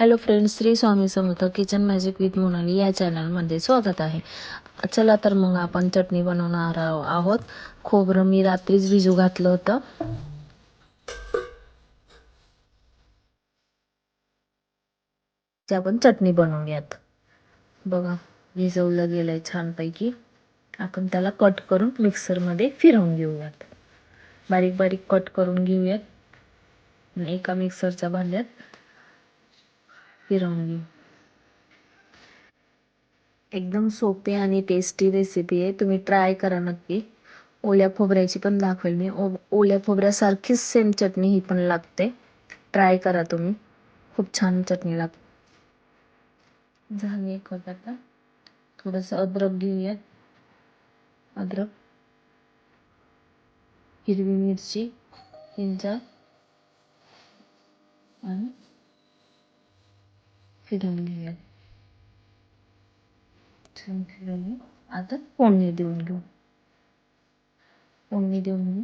Hello friends Shri Swami Samarth kitchen magic with Monali या चॅनलमध्ये स्वागत आहे. चला तर मग आपण चटणी बनवणार आहोत. खोबरं मी रात्रीच भिजू घातलं होतं. ते आपण चटणी बनवूयात. बघा भिजवलं गेलंय छानपैकी. आपण त्याला कट करून मिक्सरमध्ये फिरवून घेऊयात. बारीक बारीक कट करून घेऊयात. एका मिक्सरच्या भांड्यात फिरवणी एकदम सोपी आणि टेस्टी रेसिपी आहे. तुम्ही ट्राय करा नक्की. ओल्या खोबऱ्याची पण दाखवेल मी. ओ ओल्या खोबऱ्यासारखीच सेम चटणी ही पण लागते. ट्राय करा तुम्ही. खूप छान चटणी लागते झाली एक आता. थोडंसं अद्रक घेऊयात अद्रक. हिरवी मिरची हिंचा आणि फिरवून घेऊयात फिरून आता फोडणी देऊन घेऊ फोडणी देऊन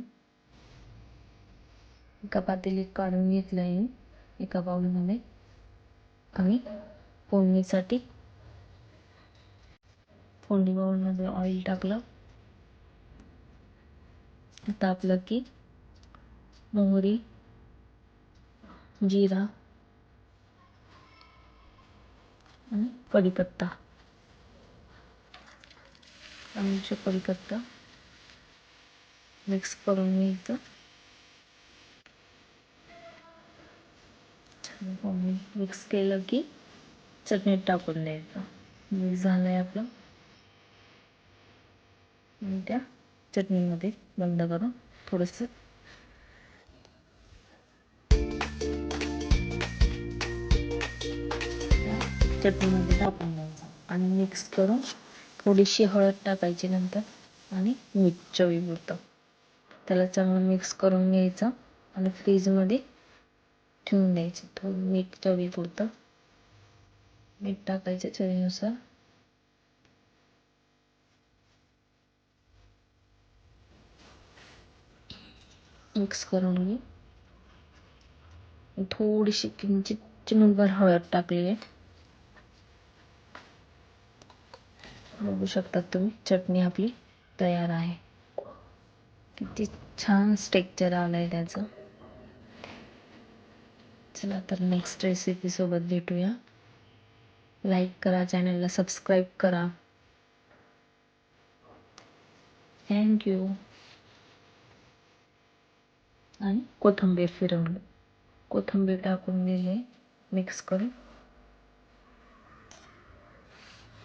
एका पातेलीत काढून घेतलं आहे एका बाऊलमध्ये आणि फोडणीसाठी फोडणी बाऊलमध्ये ऑइल टाकलं तापलं की मोहरी जिरा कढीपत्ता चमचे कढीपत्ता मिक्स करून घ्यायचं छान मिक्स केलं की चटणीत टाकून द्यायचं मिक्स झालं आहे आपलं आणि त्या चटणीमध्ये बंद करून थोडंसं चटणीमध्ये टाकून द्यायचं. आणि मिक्स करून थोडीशी हळद टाकायची नंतर आणि मीठ चवीपुरतं त्याला चांगलं मिक्स करून घ्यायचं आणि फ्रीजमध्ये ठेवून द्यायचं. थोडं मीठ चवीपुरतं मीठ टाकायचं चवीनुसार. मिक्स करून घे. थोडीशी किंचित चिमूनभर हळद टाकली आहे. बघू शकता तुम्ही. चटणी आपली तयार आहे. किती छान स्ट्रेक्चर आलं आहे त्याचं. चला तर नेक्स्ट रेसिपी सोबत भेटूया. लाईक करा चॅनलला सबस्क्राईब करा. थँक्यू आणि कोथिंबीर फिरवली. कोथिंबीर टाकून दिली. मिक्स करून.